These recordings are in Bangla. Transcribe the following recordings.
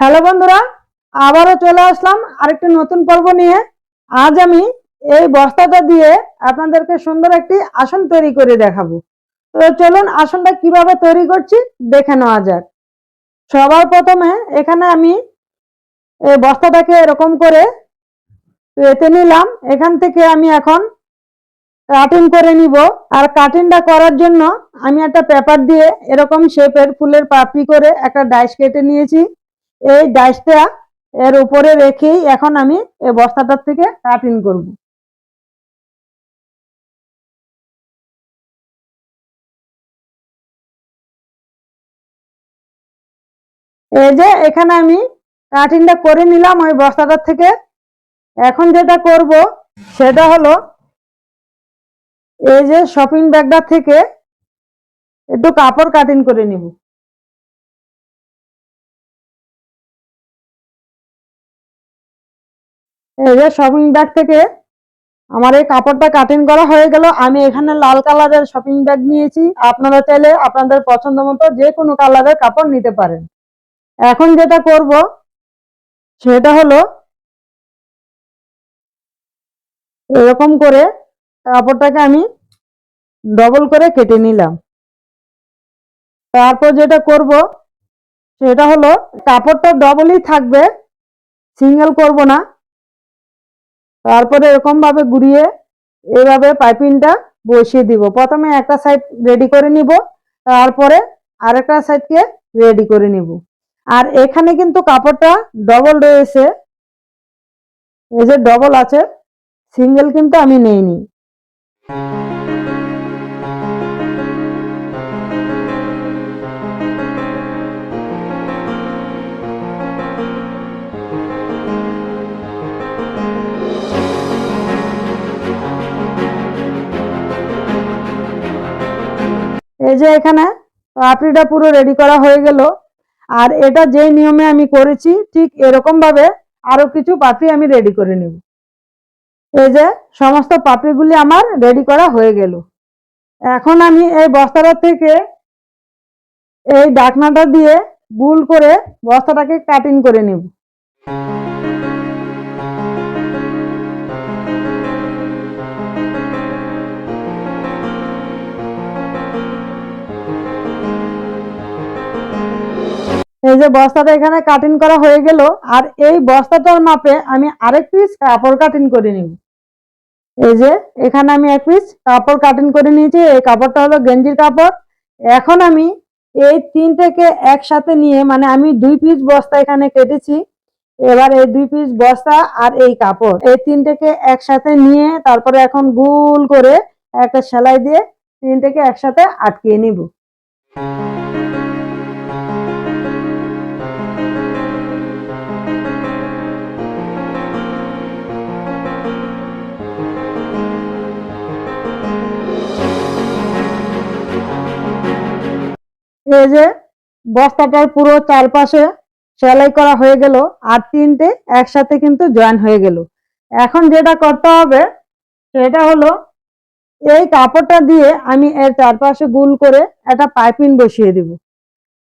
হ্যালো বন্ধুরা, আবারও চলে আসলাম আরেকটি নতুন পর্ব নিয়ে। আজ আমি এই বস্তাটা দিয়ে আপনাদেরকে সুন্দর একটি আসন তৈরি করে দেখাবো। তো চলুন আসনটা কীভাবে তৈরি করছি দেখে নেওয়া যাক। সবার প্রথমে এখানে আমি এই বস্তাটাকে এরকম করে পেতে নিলাম। এখান থেকে আমি এখন কাটিং করে নিব। আর কাটিংটা করার জন্য আমি একটা পেপার দিয়ে এরকম শেপের ফুলের পাপড়ি করে একটা ডাইস কেটে নিয়েছি। এই ডাইসটা এর উপরে রেখেই এখন আমি এই বস্তাটার থেকে কাটিং করব। এই যে এখানে আমি কাটিংটা করে নিলাম ওই বস্তাটার থেকে। এখন যেটা করব সেটা হলো এই যে শপিং ব্যাগটা থেকে একটু কাপড় কাটিং করে নিব। এই যে শপিং ব্যাগ থেকে আমার এই কাপড়টা কাটিং করা হয়ে গেল। আমি এখানে লাল কালারের শপিং ব্যাগ নিয়েছি। আপনারা চাইলে আপনাদের পছন্দ মতো যে কোনো কালারের কাপড় নিতে পারেন। এখন যেটা করব, সেটা হলো এরকম করে কাপড়টাকে আমি ডবল করে কেটে নিলাম। তারপর যেটা করব, সেটা হলো কাপড়টা ডবলই থাকবে সিঙ্গেল করব না। তারপরে এরকম ভাবে ঘুরিয়ে এভাবে পাইপিংটা বসিয়ে দিব। প্রথমে একটা সাইড রেডি করে নিব, তারপরে আরেকটা সাইডকে রেডি করে নিব। আর এখানে কিন্তু কাপড়টা ডবল রয়েছে। এই যে ডবল আছে সিঙ্গেল কিন্তু আমি নেইনি। এই যে এখানে, পাপড়িটা পুরো রেডি করা হয়ে গেল। আর এটা যে নিয়মে আমি করেছি, ঠিক এরকম ভাবে আরও কিছু পাপড়ি আমি রেডি করে নেব। এই যে সমস্ত পাপড়িগুলি আমার রেডি করা হয়ে গেল। এখন আমি এই বস্তাটা থেকে এই ডাকনাটা দিয়ে গুল করে বস্তাটাকে কাটিং করে নেব। এই যে বস্তাটা এখানে কাটিং করা হয়ে গেল, আর এই বস্তাটার মাপে আমি আরেক পিস কাপড় কাটিং করে নিব। এই যে এখানে আমি এক পিস কাপড় কাটিং করে নিয়েছি, এই কাপড়টা হলো গেঞ্জির কাপড়। এখন আমি এই তিনটাকে একসাথে নিয়ে মানে আমি দুই পিস বস্তা এখানে কেটেছি, এবার এই দুই পিস বস্তা আর এই কাপড়। এই তিনটাকে একসাথে নিয়ে তারপরে এখন গোল করে একটা সেলাই দিয়ে তিনটাকে একসাথে আটকিয়ে নিব। এই যে বস্তাটার পুরো চারপাশে সেলাই করা হয়ে গেল আর তিনটে একসাথে কিন্তু জয়েন হয়ে গেল। এখন যেটা করতে হবে, সেটা হলো এই কাপড়টা দিয়ে আমি এর চারপাশে গুল করে একটা পাইপিং বসিয়ে দিব।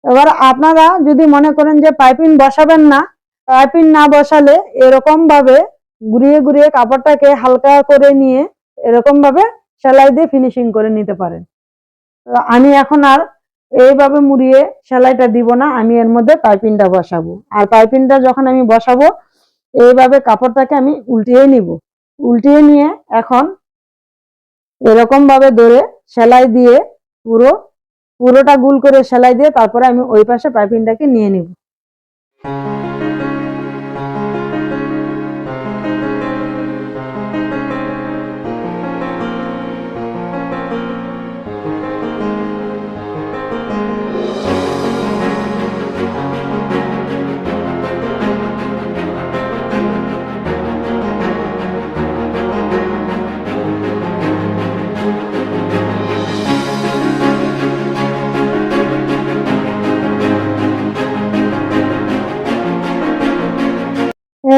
এবার আপনারা যদি মনে করেন যে পাইপিং বসাবেন না, পাইপিং না বসালে এরকম ভাবে ঘুরিয়ে ঘুরিয়ে কাপড়টাকে হালকা করে নিয়ে এরকম ভাবে সেলাই দিয়ে ফিনিশিং করে নিতে পারেন। আমি এখন আর এইভাবে মুড়িয়ে সেলাইটা দিব না, আমি এর মধ্যে পাইপিনটা বসাবো। আর পাইপিনটা যখন আমি বসাবো, এইভাবে কাপড়টাকে আমি উল্টিয়ে নিব। উল্টিয়ে নিয়ে এখন এরকম ভাবে ধরে সেলাই দিয়ে পুরো, পুরোটা গুল করে সেলাই দিয়ে তারপরে আমি ওই পাশে পাইপিনটাকে নিয়ে নিব।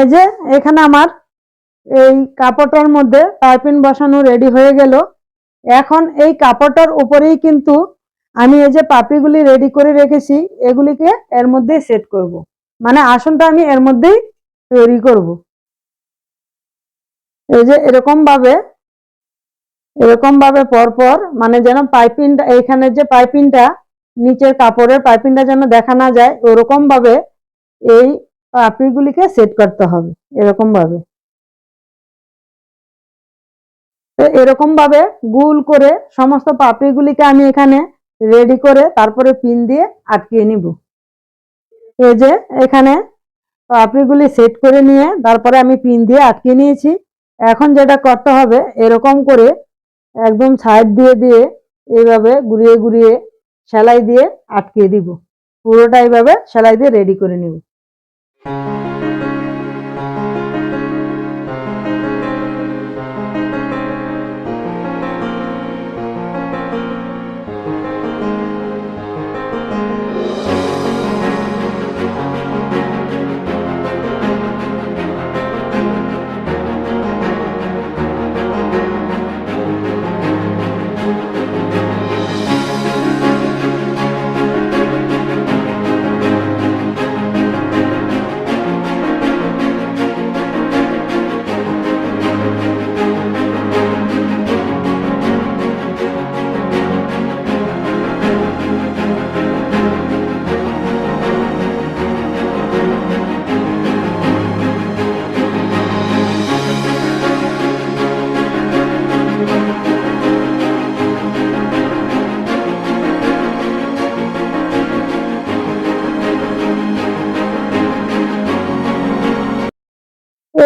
যে, এখানে আমার এই কাপড়টার মধ্যে পাইপিং বসানো রেডি হয়ে গেল এখন এই কাপড়টার উপরেই কিন্তু আমি এই যে পাপড়িগুলি রেডি করে রেখেছি, এগুলিকে এর মধ্যে সেট করব। মানে আসনটা আমি এর মধ্যেই তৈরি করব এই যে এরকম ভাবে এরকম ভাবে পরপর মানে যেন পাইপিনটা এইখানে যে পাইপিনটা নিচের কাপড়ের পাইপিনটা যেন দেখা না যায় ওরকম ভাবে এই পাপড়িগুলিকে সেট করতে হবে এরকম ভাবে তো এরকম ভাবে গুল করে সমস্ত পাপড়িগুলিকে আমি এখানে রেডি করে তারপরে পিন দিয়ে আটকিয়ে নিব। এই যে এখানে পাপড়িগুলি সেট করে নিয়ে তারপরে আমি পিন দিয়ে আটকে নিয়েছি। এখন যেটা করতে হবে, এরকম করে একদম সাইড দিয়ে দিয়ে এইভাবে ঘুরিয়ে ঘুরিয়ে সেলাই দিয়ে আটকে দিব। পুরোটা এইভাবে সেলাই দিয়ে রেডি করে নিব। Thank you.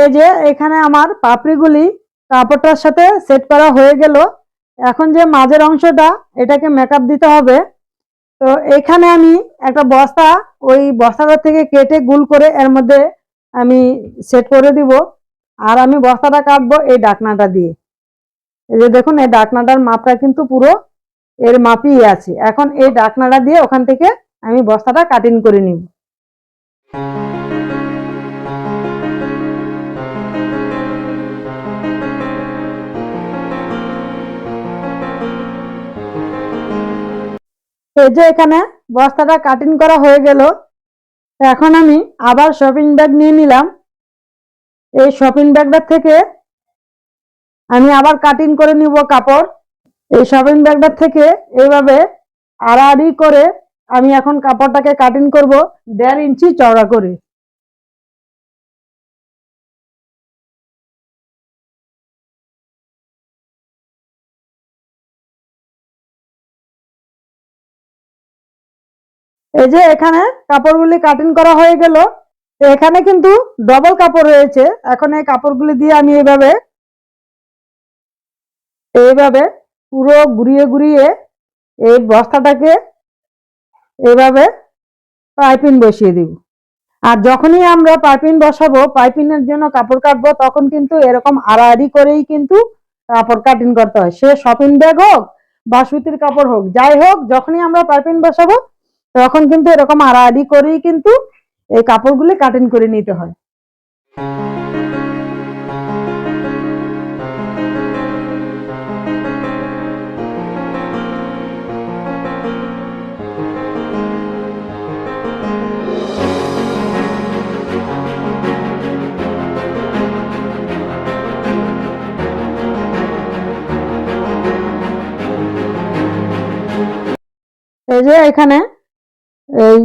এই যে এখানে আমার পাপড়িগুলি কাপড়টার সাথে সেট করা হয়ে গেল। এখন যে মাঝের অংশটা, এটাকে মেকআপ দিতে হবে। তো এখানে আমি একটা বস্তা, ওই বস্তাটা থেকে কেটে গুল করে এর মধ্যে আমি সেট করে দিব। আর আমি বস্তাটা কাটবো এই ডাকনাটা দিয়ে। এই যে দেখুন, এই ডাকনাটার মাপটা কিন্তু পুরো এর মাপই আছে। এখন এই ডাকনাটা দিয়ে ওখান থেকে আমি বস্তাটা কাটিং করে নিব। এই যে এখানে বস্তাটা কাটিং করা হয়ে গেল, এখন আমি আবার শপিং ব্যাগ নিয়ে নিলাম। এই শপিং ব্যাগটার থেকে আমি আবার কাটিং করে নিব কাপড়। এই শপিং ব্যাগটার থেকে এইভাবে আড়াআড়ি করে আমি এখন কাপড়টাকে কাটিং করব দেড় ইঞ্চি চওড়া করে। এই যে এখানে কাপড়গুলি কাটিং করা হয়ে গেল এখানে কিন্তু ডবল কাপড় রয়েছে। এখন এই কাপড়গুলি দিয়ে আমি এইভাবে এইভাবে পুরো ঘুরিয়ে ঘুরিয়ে এই বস্তাটাকে এইভাবে পাইপিন বসিয়ে দিব। আর যখনই আমরা পাইপিন বসাবো পাইপিনের জন্য কাপড় কাটবো, তখন কিন্তু এরকম আড়াআড়ি করেই কিন্তু কাপড় কাটিং করতে হয়। সে শপিং ব্যাগ হোক বা সুতির কাপড় হোক, যাই হোক, যখনই আমরা পাইপিন বসাবো তখন কিন্তু এরকম আড়াআড়ি করেই কিন্তু এই কাপড়গুলি কাটিং করে নিতে হয়। এই যে এখানে এই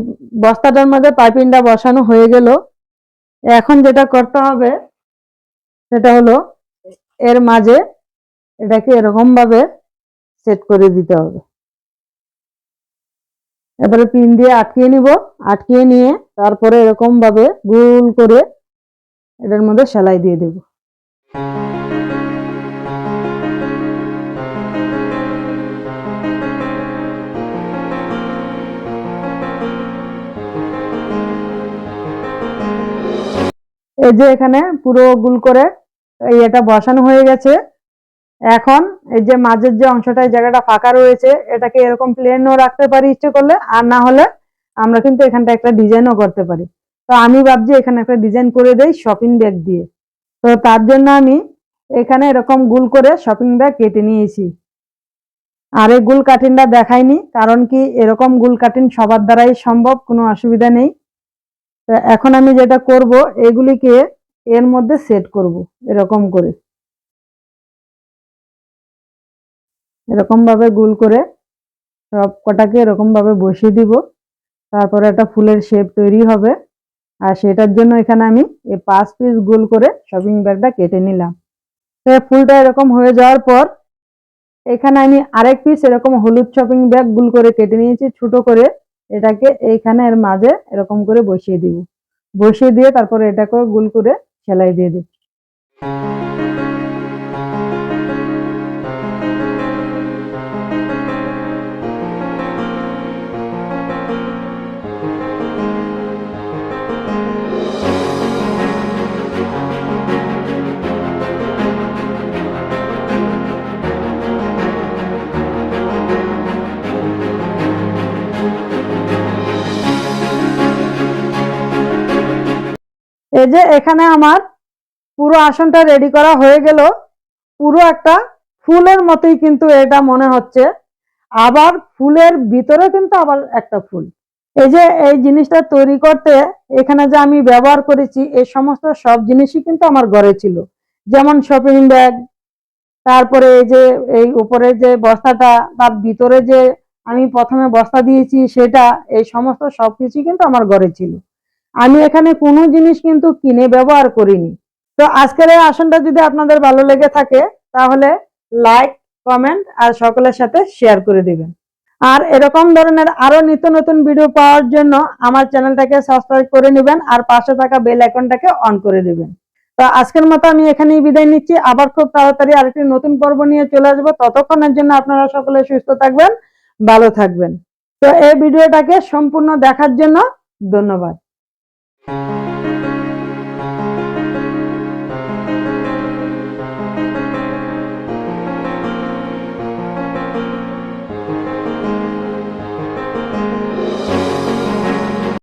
বস্তাটার মধ্যে পাইপিংটা বসানো হয়ে গেল। এখন যেটা করতে হবে, সেটা হলো এর মাঝে এটাকে এরকম ভাবে সেট করে দিতে হবে। এবারে পিন দিয়ে আটকিয়ে নিব। আটকিয়ে নিয়ে তারপরে এরকম ভাবে গোল করে এটার মধ্যে সেলাই দিয়ে দেব। এই যে এখানে পুরো গুল করে এটা বসানো হয়ে গেছে। এখন এই যে মাঝের যে অংশটা জায়গাটা ফাঁকা রয়েছে, এটাকে এরকম প্লেনও রাখতে পারি ইচ্ছে করলে, আর না হলে আমরা কিন্তু এখানটা একটা ডিজাইনও করতে পারি। তো আমি ভাবছি এখানে একটা ডিজাইন করে দেই শপিং ব্যাগ দিয়ে। তো তার জন্য আমি এখানে এরকম গুল করে শপিং ব্যাগ কেটে নিয়েছি। আর এই গুল কাটিংটা দেখাইনি, কারণ কি এরকম গুল কাটিং সবার দ্বারাই সম্ভব, কোনো অসুবিধা নেই। এখন আমি যেটা করব, এগুলিকে এর মধ্যে সেট করব, এরকম করে। এরকম ভাবে গোল করে সব কটাকে এরকম ভাবে বসিয়ে দিব। তারপরে একটা ফুলের শেপ তৈরি হবে। আর সেটার জন্য এখানে আমি এই পাঁচ পিস গোল করে শপিং ব্যাগটা কেটে নিলাম। তো ফুলটা এরকম হয়ে যাওয়ার পর, এখানে আমি আরেক পিস এরকম হলুদ শপিং ব্যাগ গুল করে কেটে নিয়েছি, ছোট করে। এটাকে এইখানে এর মাঝে এরকম করে বসিয়ে দিব। বসিয়ে দিয়ে তারপরে এটাকে গোল করে সেলাই দিয়ে দিব এই যে এখানে আমার পুরো আসনটা রেডি করা হয়ে গেল। পুরো একটা ফুলের মতোই কিন্তু এটা মনে হচ্ছে। আবার ফুলের ভিতরে কিন্তু আবার একটা ফুল। এই যে এই জিনিসটা তৈরি করতে এখানে যে আমি ব্যবহার করেছি, এই সমস্ত সব জিনিসই কিন্তু আমার ঘরে ছিল। যেমন শপিং ব্যাগ তারপরে এই যে এই উপরে যে বস্তাটা, তার ভিতরে যে আমি প্রথমে বস্তা দিয়েছি, সেটা, এই সমস্ত সবকিছু কিন্তু আমার ঘরে ছিল। আমি এখানে কোনো জিনিস কিন্তু কিনে ব্যবহার করিনি। তো আজকের এই আসনটা যদি আপনাদের ভালো লেগে থাকে, তাহলে লাইক কমেন্ট আর সকলের সাথে শেয়ার করে দিবেন। আর এরকম ধরনের আরও নিত্য নতুন ভিডিও পাওয়ার জন্য আমার চ্যানেলটাকে সাবস্ক্রাইব করে নেবেন আর পাশে থাকা বেল আইকনটাকে অন করে দিবেন। তো আজকের মতো আমি এখানেই বিদায় নিচ্ছি। আবার খুব তাড়াতাড়ি আরেকটি নতুন পর্ব নিয়ে চলে আসব। ততক্ষণের জন্য আপনারা সকলে সুস্থ থাকবেন, ভালো থাকবেন। তো এই ভিডিওটাকে সম্পূর্ণ দেখার জন্য ধন্যবাদ। Thank you.